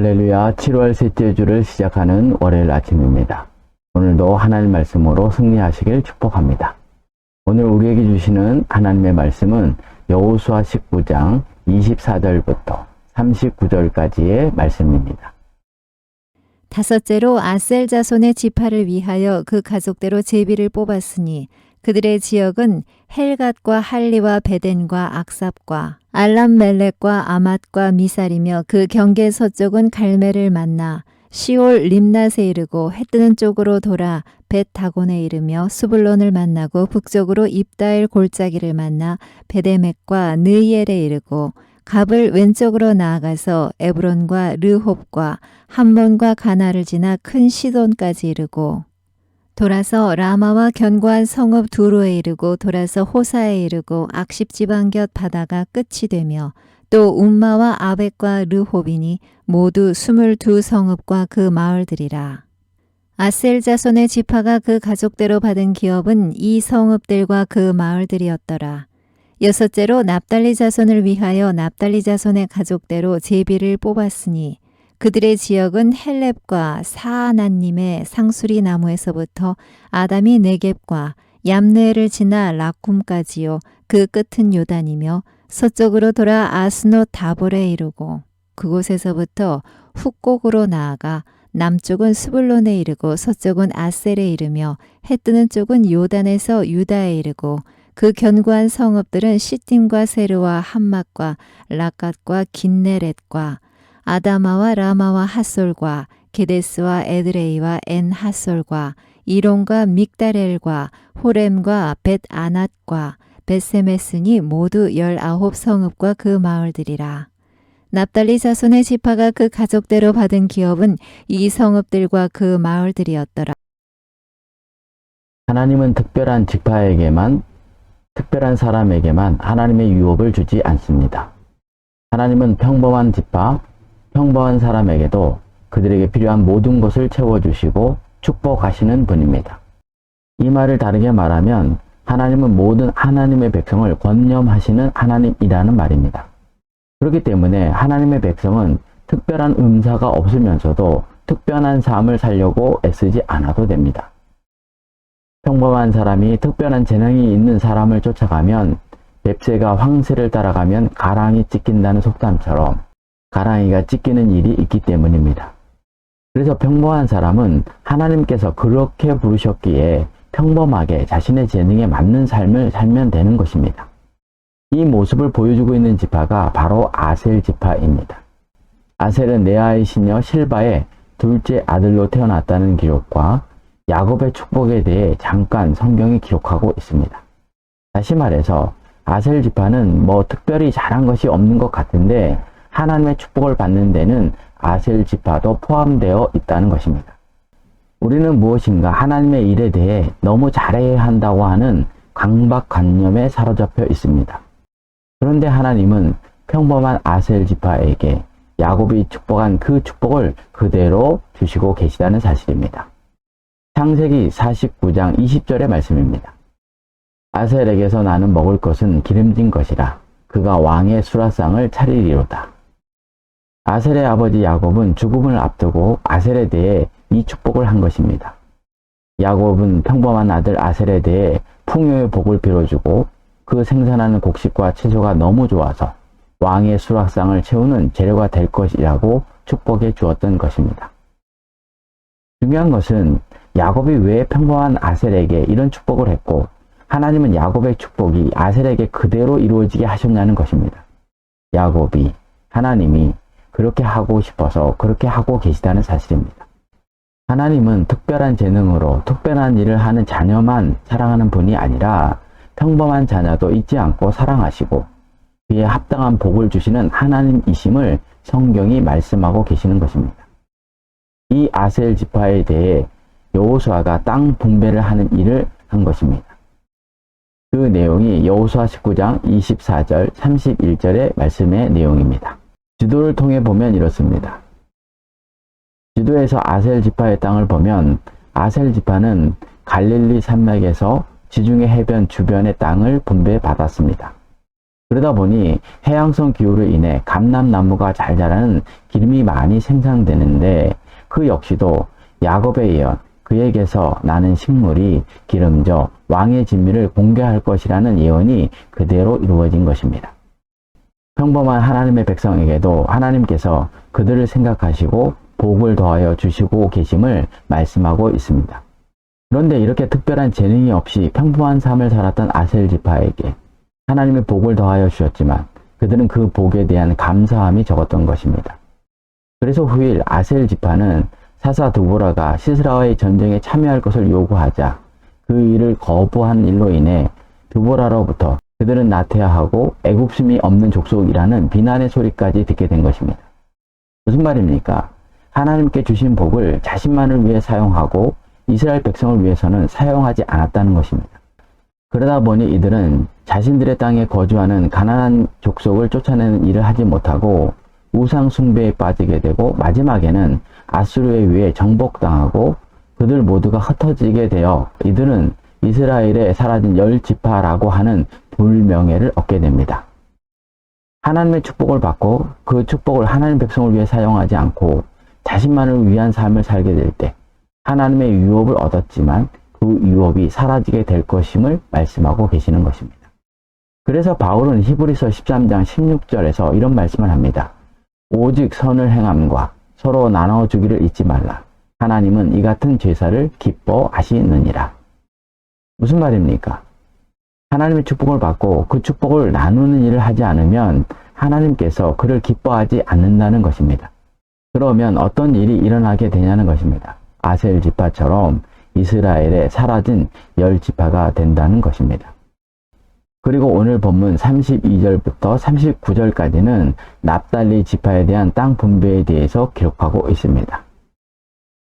할렐루야 7월 셋째 주를 시작하는 월요일 아침입니다. 오늘도 하나님 말씀으로 승리하시길 축복합니다. 오늘 우리에게 주시는 하나님의 말씀은 여호수아 19장 24절부터 39절까지의 말씀입니다. 다섯째로 아셀 자손의 지파를 위하여 그 가족대로 제비를 뽑았으니 그들의 지역은 헬갓과 할리와 베덴과 악삽과 알람멜렉과 아맛과 미살이며 그 경계 서쪽은 갈멜을 만나 시올 림낫에 이르고 해 뜨는 쪽으로 돌아 벳 다곤에 이르며 수블론을 만나고 북쪽으로 입다엘 골짜기를 만나 베데맥과 느이엘에 이르고 갑을 왼쪽으로 나아가서 에브론과 르홉과 함몬과 가나를 지나 큰 시돈까지 이르고 돌아서 라마와 견고한 성읍 두로에 이르고 돌아서 호사에 이르고 악십 지방 곁 바다가 끝이 되며 또 움마와 아벡과 르홉이니 모두 스물두 성읍과 그 마을들이라. 아셀 자손의 지파가 그 가족대로 받은 기업은 이 성읍들과 그 마을들이었더라. 여섯째로 납달리 자손을 위하여 납달리 자손의 가족대로 제비를 뽑았으니 그들의 지역은 헬렙과 사아나님의 상수리 나무에서부터 아담이 네겝과 얌네를 지나 라쿰까지요. 그 끝은 요단이며 서쪽으로 돌아 아스노 다볼에 이르고 그곳에서부터 훅곡으로 나아가 남쪽은 스불론에 이르고 서쪽은 아셀에 이르며 해 뜨는 쪽은 요단에서 유다에 이르고 그 견고한 성읍들은 시팀과 세르와 함막과 라갓과 긴네렛과 아다마와 라마와 핫솔과 게데스와 에드레이와 엔 핫솔과 이론과 믹다렐과 호렘과 벳 아낫과 벳세메스니 모두 열아홉 성읍과 그 마을들이라. 납달리 자손의 지파가 그 가족대로 받은 기업은 이 성읍들과 그 마을들이었더라. 하나님은 특별한 지파에게만 특별한 사람에게만 하나님의 유업을 주지 않습니다. 하나님은 평범한 지파, 평범한 사람에게도 그들에게 필요한 모든 것을 채워주시고 축복하시는 분입니다. 이 말을 다르게 말하면 하나님은 모든 하나님의 백성을 권념하시는 하나님이라는 말입니다. 그렇기 때문에 하나님의 백성은 특별한 음사가 없으면서도 특별한 삶을 살려고 애쓰지 않아도 됩니다. 평범한 사람이 특별한 재능이 있는 사람을 쫓아가면 뱁새가 황새를 따라가면 가랑이 찢긴다는 속담처럼 가랑이가 찢기는 일이 있기 때문입니다. 그래서 평범한 사람은 하나님께서 그렇게 부르셨기에 평범하게 자신의 재능에 맞는 삶을 살면 되는 것입니다. 이 모습을 보여주고 있는 지파가 바로 아셀 지파입니다. 아셀은 레아의 시녀 실바의 둘째 아들로 태어났다는 기록과 야곱의 축복에 대해 잠깐 성경이 기록하고 있습니다. 다시 말해서 아셀 지파는 뭐 특별히 잘한 것이 없는 것 같은데 하나님의 축복을 받는 데는 아셀 지파도 포함되어 있다는 것입니다. 우리는 무엇인가 하나님의 일에 대해 너무 잘해야 한다고 하는 강박관념에 사로잡혀 있습니다. 그런데 하나님은 평범한 아셀 지파에게 야곱이 축복한 그 축복을 그대로 주시고 계시다는 사실입니다. 창세기 49장 20절의 말씀입니다. 아셀에게서 나는 먹을 것은 기름진 것이라 그가 왕의 수라상을 차리리로다. 아셀의 아버지 야곱은 죽음을 앞두고 아셀에 대해 이 축복을 한 것입니다. 야곱은 평범한 아들 아셀에 대해 풍요의 복을 빌어주고 그 생산하는 곡식과 채소가 너무 좋아서 왕의 수락상을 채우는 재료가 될 것이라고 축복해 주었던 것입니다. 중요한 것은 야곱이 왜 평범한 아셀에게 이런 축복을 했고 하나님은 야곱의 축복이 아셀에게 그대로 이루어지게 하셨냐는 것입니다. 야곱이 하나님이 그렇게 하고 싶어서 그렇게 하고 계시다는 사실입니다. 하나님은 특별한 재능으로 특별한 일을 하는 자녀만 사랑하는 분이 아니라 평범한 자녀도 잊지 않고 사랑하시고 그에 합당한 복을 주시는 하나님이심을 성경이 말씀하고 계시는 것입니다. 이 아셀 지파에 대해 여호수아가 땅 분배를 하는 일을 한 것입니다. 그 내용이 여호수아 19장 24절 31절의 말씀의 내용입니다. 지도를 통해 보면 이렇습니다. 지도에서 아셀 지파의 땅을 보면 아셀 지파는 갈릴리 산맥에서 지중해 해변 주변의 땅을 분배받았습니다. 그러다 보니 해양성 기후로 인해 감람나무가 잘 자라는 기름이 많이 생산되는데 그 역시도 야곱의 예언, 그에게서 나는 식물이 기름져 왕의 진미를 공개할 것이라는 예언이 그대로 이루어진 것입니다. 평범한 하나님의 백성에게도 하나님께서 그들을 생각하시고 복을 더하여 주시고 계심을 말씀하고 있습니다. 그런데 이렇게 특별한 재능이 없이 평범한 삶을 살았던 아셀 지파에게 하나님의 복을 더하여 주셨지만 그들은 그 복에 대한 감사함이 적었던 것입니다. 그래서 후일 아셀 지파는 사사 두보라가 시스라와의 전쟁에 참여할 것을 요구하자 그 일을 거부한 일로 인해 두보라로부터 그들은 나태하고 애국심이 없는 족속이라는 비난의 소리까지 듣게 된 것입니다. 무슨 말입니까? 하나님께 주신 복을 자신만을 위해 사용하고 이스라엘 백성을 위해서는 사용하지 않았다는 것입니다. 그러다 보니 이들은 자신들의 땅에 거주하는 가난한 족속을 쫓아내는 일을 하지 못하고 우상 숭배에 빠지게 되고 마지막에는 아수르에 의해 정복당하고 그들 모두가 흩어지게 되어 이들은 이스라엘에 사라진 열 지파라고 하는 불명예를 얻게 됩니다. 하나님의 축복을 받고 그 축복을 하나님 백성을 위해 사용하지 않고 자신만을 위한 삶을 살게 될 때 하나님의 유업을 얻었지만 그 유업이 사라지게 될 것임을 말씀하고 계시는 것입니다. 그래서 바울은 히브리서 13장 16절에서 이런 말씀을 합니다. 오직 선을 행함과 서로 나눠 주기를 잊지 말라. 하나님은 이 같은 제사를 기뻐하시느니라. 무슨 말입니까? 하나님의 축복을 받고 그 축복을 나누는 일을 하지 않으면 하나님께서 그를 기뻐하지 않는다는 것입니다. 그러면 어떤 일이 일어나게 되냐는 것입니다. 아셀 지파처럼 이스라엘에 사라진 열 지파가 된다는 것입니다. 그리고 오늘 본문 32절부터 39절까지는 납달리 지파에 대한 땅 분배에 대해서 기록하고 있습니다.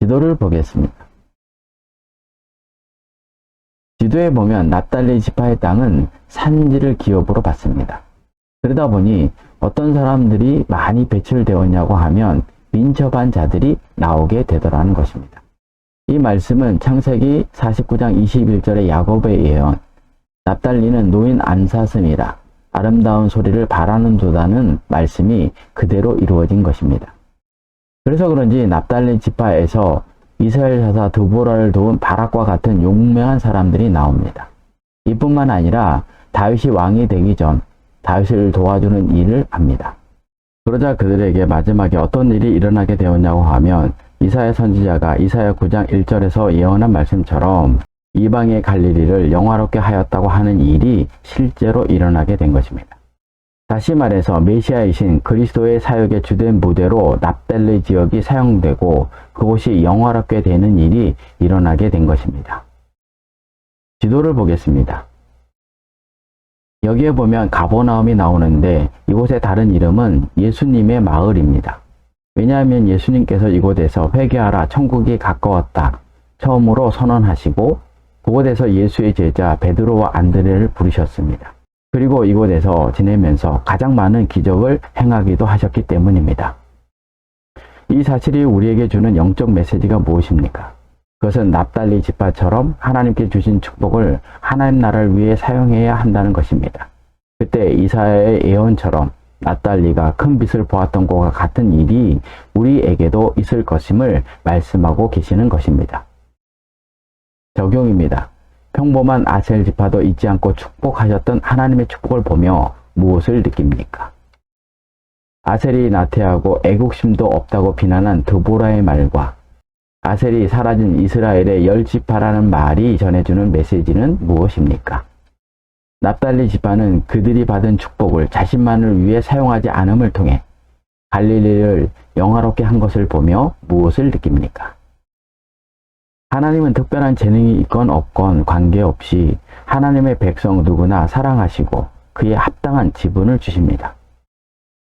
지도를 보겠습니다. 지도에 보면 납달리 지파의 땅은 산지를 기업으로 받습니다. 그러다 보니 어떤 사람들이 많이 배출되었냐고 하면 민첩한 자들이 나오게 되더라는 것입니다. 이 말씀은 창세기 49장 21절의 야곱의 예언, 납달리는 노인 안사슴이라 아름다운 소리를 바라는 도다는 말씀이 그대로 이루어진 것입니다. 그래서 그런지 납달리 지파에서 이스라엘 사사 두보라를 도운 바락과 같은 용맹한 사람들이 나옵니다. 이뿐만 아니라 다윗이 왕이 되기 전 다윗을 도와주는 일을 합니다. 그러자 그들에게 마지막에 어떤 일이 일어나게 되었냐고 하면 이사야 선지자가 이사야 9장 1절에서 예언한 말씀처럼 이방의 갈릴리를 영화롭게 하였다고 하는 일이 실제로 일어나게 된 것입니다. 다시 말해서 메시아이신 그리스도의 사역의 주된 무대로 납달리 지역이 사용되고 그곳이 영화롭게 되는 일이 일어나게 된 것입니다. 지도를 보겠습니다. 여기에 보면 가보나움이 나오는데 이곳의 다른 이름은 예수님의 마을입니다. 왜냐하면 예수님께서 이곳에서 회개하라 천국이 가까웠다 처음으로 선언하시고 그곳에서 예수의 제자 베드로와 안드레를 부르셨습니다. 그리고 이곳에서 지내면서 가장 많은 기적을 행하기도 하셨기 때문입니다. 이 사실이 우리에게 주는 영적 메시지가 무엇입니까? 그것은 납달리 지파처럼 하나님께 주신 축복을 하나님 나라를 위해 사용해야 한다는 것입니다. 그때 이사야의 예언처럼 납달리가 큰 빛을 보았던 것과 같은 일이 우리에게도 있을 것임을 말씀하고 계시는 것입니다. 적용입니다. 평범한 아셀 지파도 잊지 않고 축복하셨던 하나님의 축복을 보며 무엇을 느낍니까? 아셀이 나태하고 애국심도 없다고 비난한 드보라의 말과 아셀이 사라진 이스라엘의 열 지파라는 말이 전해주는 메시지는 무엇입니까? 납달리 지파는 그들이 받은 축복을 자신만을 위해 사용하지 않음을 통해 갈릴리를 영화롭게 한 것을 보며 무엇을 느낍니까? 하나님은 특별한 재능이 있건 없건 관계없이 하나님의 백성 누구나 사랑하시고 그에 합당한 지분을 주십니다.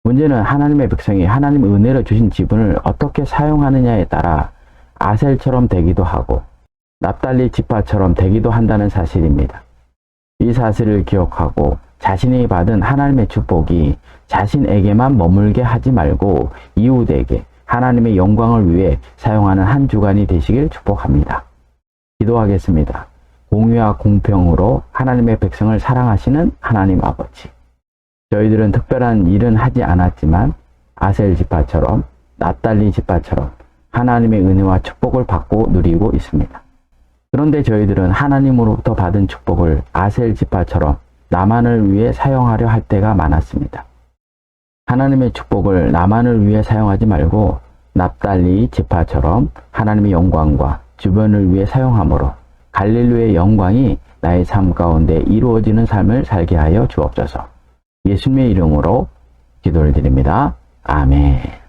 문제는 하나님의 백성이 하나님 은혜로 주신 지분을 어떻게 사용하느냐에 따라 아셀처럼 되기도 하고 납달리 지파처럼 되기도 한다는 사실입니다. 이 사실을 기억하고 자신이 받은 하나님의 축복이 자신에게만 머물게 하지 말고 이웃에게 하나님의 영광을 위해 사용하는 한 주간이 되시길 축복합니다. 기도하겠습니다. 공유와 공평으로 하나님의 백성을 사랑하시는 하나님 아버지. 저희들은 특별한 일은 하지 않았지만 아셀 지파처럼 납달리 지파처럼 하나님의 은혜와 축복을 받고 누리고 있습니다. 그런데 저희들은 하나님으로부터 받은 축복을 아셀 지파처럼 나만을 위해 사용하려 할 때가 많았습니다. 하나님의 축복을 나만을 위해 사용하지 말고 납달리 지파처럼 하나님의 영광과 주변을 위해 사용함으로 갈릴로의 영광이 나의 삶 가운데 이루어지는 삶을 살게 하여 주옵소서. 예수님의 이름으로 기도를 드립니다. 아멘.